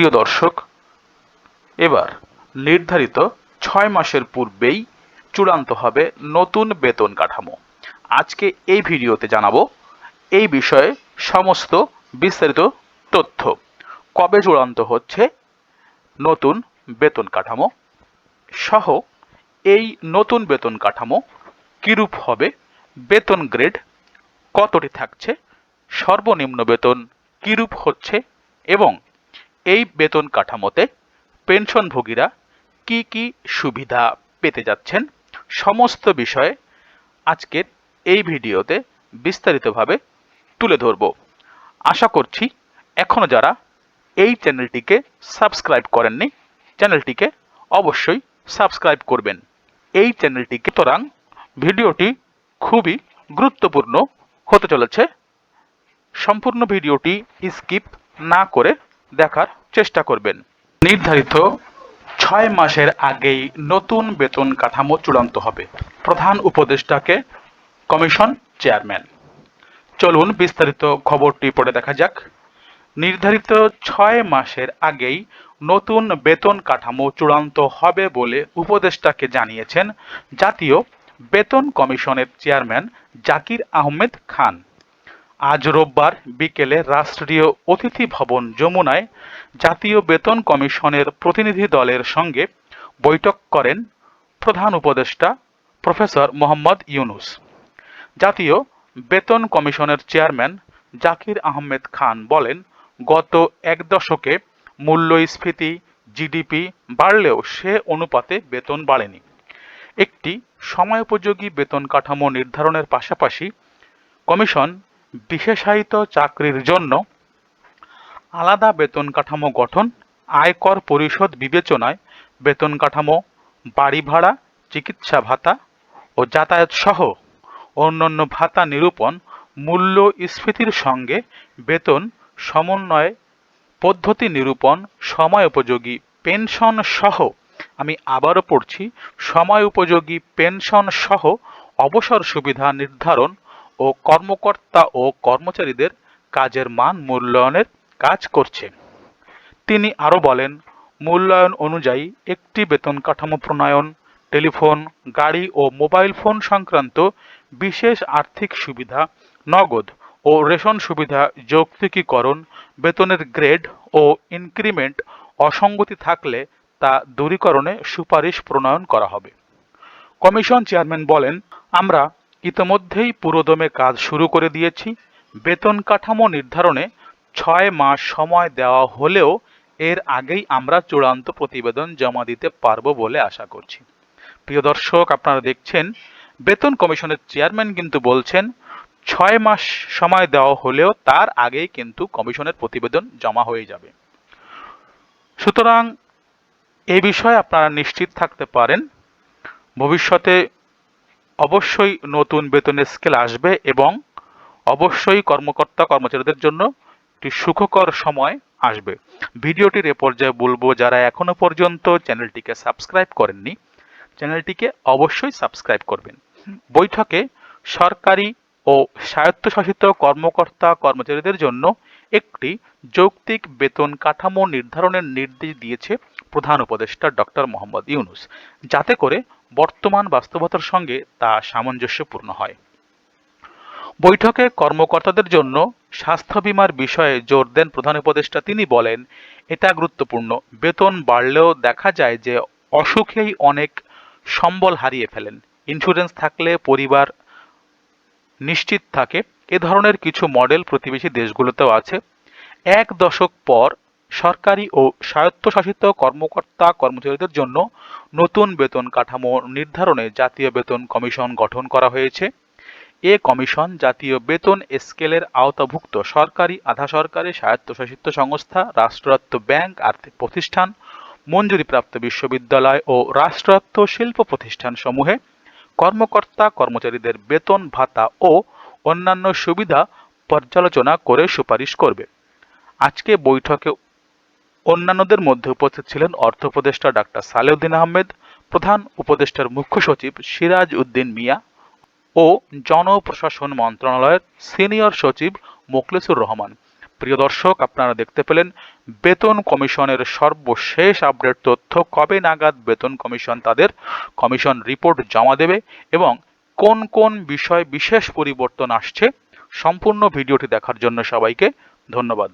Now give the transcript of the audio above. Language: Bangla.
প্রিয় দর্শক, এবার নির্ধারিত ছয় মাসের পূর্বেই চূড়ান্ত হবে নতুন বেতন কাঠামো। আজকে এই ভিডিওতে জানাব এই বিষয়ে সমস্ত বিস্তারিত তথ্য। কবে চূড়ান্ত হচ্ছে নতুন বেতন কাঠামো সহ এই নতুন বেতন কাঠামো কিরূপ হবে, বেতন গ্রেড কতটি থাকছে, সর্বনিম্ন বেতন কিরূপ হচ্ছে এবং এই বেতন কাঠামোতে পেনশনভোগীরা কি কি সুবিধা পেতে যাচ্ছেন সমস্ত বিষয়ে আজকের এই ভিডিওতে বিস্তারিতভাবে তুলে ধরব। আশা করছি এখনও যারা এই চ্যানেলটিকে সাবস্ক্রাইব করেননি, চ্যানেলটিকে অবশ্যই সাবস্ক্রাইব করবেন। এই চ্যানেলটিকে সুতরাং ভিডিওটি খুবই গুরুত্বপূর্ণ হতে চলেছে। সম্পূর্ণ ভিডিওটি স্কিপ না করে দেখার চেষ্টা করবেন। নির্ধারিত ছয় মাসের আগেই নতুন বেতন কাঠামো চূড়ান্ত হবে। প্রধান উপদেষ্টাকে কমিশন চেয়ারম্যান। চলুন বিস্তারিত খবরটি পড়ে দেখা যাক। নির্ধারিত ছয় মাসের আগেই নতুন বেতন কাঠামো চূড়ান্ত হবে বলে উপদেষ্টাকে জানিয়েছেন জাতীয় বেতন কমিশনের চেয়ারম্যান জাকির আহমেদ খান। আজ রোববার বিকেলে রাষ্ট্রীয় অতিথি ভবন যমুনায় জাতীয় বেতন কমিশনের প্রতিনিধি দলের সঙ্গে বৈঠক করেন প্রধান উপদেষ্টা প্রফেসর মোহাম্মদ ইউনুস। জাতীয় বেতন কমিশনের চেয়ারম্যান জাকির আহমেদ খান বলেন, গত এক দশকে মূল্যস্ফীতি, জিডিপি বাড়লেও সে অনুপাতে বেতন বাড়েনি। একটি সময়োপযোগী বেতন কাঠামো নির্ধারণের পাশাপাশি কমিশন বিশেষায়িত চাকরির জন্য আলাদা বেতন কাঠামো গঠন, আয়কর পরিশোধ বিবেচনায় বেতন কাঠামো, বাড়ি ভাড়া, চিকিৎসা ভাতা ও যাতায়াত সহ অন্যান্য ভাতা নিরূপণ মূল্য স্ফীতির সঙ্গে বেতন সমন্বয় পদ্ধতি নিরূপণ, সময় উপযোগী পেনশন সহ, আমি আবারও পড়ছি, সময় উপযোগী পেনশন সহ অবসর সুবিধা নির্ধারণ ও কর্মকর্তা ও কর্মচারীদের কাজের মান মূল্যায়নের কাজ করছে তিনি আরও বলেন, মূল্যায়ন অনুযায়ী একটি বেতন কাঠামো প্রণয়ন, টেলিফোন, গাড়ি ও মোবাইল ফোন সংক্রান্ত বিশেষ আর্থিক সুবিধা, নগদ ও রেশন সুবিধা, যৌক্তিকীকরণ, বেতনের গ্রেড ও ইনক্রিমেন্ট অসঙ্গতি থাকলে তা দূরীকরণে সুপারিশ প্রণয়ন করা হবে। কমিশন চেয়ারম্যান বলেন, আমরা ইতোমধ্যেই পুরোদমে কাজ শুরু করে দিয়েছি। বেতন কাঠামো নির্ধারণে ছয় মাস সময় দেওয়া হলেও এর আগেই আমরা চূড়ান্ত প্রতিবেদন জমা দিতে পারব বলে আশা করছি। প্রিয় দর্শক, আপনারা দেখছেন, বেতন কমিশনের চেয়ারম্যান কিন্তু বলছেন, ছয় মাস সময় দেওয়া হলেও তার আগেই কিন্তু কমিশনের প্রতিবেদন জমা হয়ে যাবে। সুতরাং এ বিষয়ে আপনারা নিশ্চিত থাকতে পারেন, ভবিষ্যতে অবশ্যই নতুন বেতনের স্কেল আসবে এবং অবশ্যই কর্মকর্তা, কর্মচারীদের জন্য একটি সুখকর সময় আসবে। ভিডিওটির এ পর্যায়ে বলব, যারা এখনও পর্যন্ত চ্যানেলটিকে সাবস্ক্রাইব করেননি, চ্যানেলটিকে অবশ্যই সাবস্ক্রাইব করবেন। বৈঠকে সরকারি ও স্বায়ত্তশাসিত কর্মকর্তা, কর্মচারীদের জন্য একটি যৌক্তিক বেতন কাঠামো নির্ধারণের নির্দেশ দিয়েছে প্রধান উপদেষ্টা ডক্টর মোহাম্মদ ইউনুস। যাতে করে বর্তমান বাস্তবতার সঙ্গে তা সামঞ্জস্যপূর্ণ হয়। বৈঠকে কর্মকর্তাদের জন্য স্বাস্থ্য বিমার বিষয়ে জোর দেন প্রধান উপদেষ্টা। তিনি বলেন, এটা গুরুত্বপূর্ণ। বেতন বাড়লেও দেখা যায় যে অসুখেই অনেক সম্বল হারিয়ে ফেলেন। ইন্স্যুরেন্স থাকলে পরিবার নিশ্চিত থাকে। এ ধরনের কিছু মডেল প্রতিবেশী দেশগুলোতেও আছে। এক দশক পর সরকারি ও স্বায়ত্তশাসিত কর্মকর্তা কর্মচারীদের জন্য নতুন বেতন কাঠামো নির্ধারণে জাতীয় বেতন কমিশন গঠন করা হয়েছে। এ কমিশন জাতীয় বেতন স্কেলের আওতাভুক্ত সরকারি আধা সরকারি স্বায়ত্তশাসিত সংস্থা, রাষ্ট্রায়ত্ত ব্যাংক, আর্থিক প্রতিষ্ঠান, মঞ্জুরিপ্রাপ্ত বিশ্ববিদ্যালয় ও রাষ্ট্রায়ত্ত শিল্প প্রতিষ্ঠান সমূহে কর্মকর্তা কর্মচারীদের বেতন ভাতা ও অন্যান্য সুবিধা পর্যালোচনা করে সুপারিশ করবে। আজকে বৈঠকে অন্যান্যদের মধ্যে উপস্থিত ছিলেন অর্থ উপদেষ্টা ডাক্তার সালেউদ্দিন আহমেদ, প্রধান উপদেষ্টার মুখ্য সচিব সিরাজ উদ্দিন মিয়া ও জনপ্রশাসন মন্ত্রণালয়ের সিনিয়র সচিব মোখলেসুর রহমান। প্রিয় দর্শক, আপনারা দেখতে পেলেন বেতন কমিশনের সর্বশেষ আপডেট তথ্য, কবে নাগাদ বেতন কমিশন তাদের কমিশন রিপোর্ট জমা দেবে এবং কোন কোন বিষয় বিশেষ পরিবর্তন আসছে, সম্পূর্ণ ভিডিওটি দেখার জন্য সবাইকে ধন্যবাদ।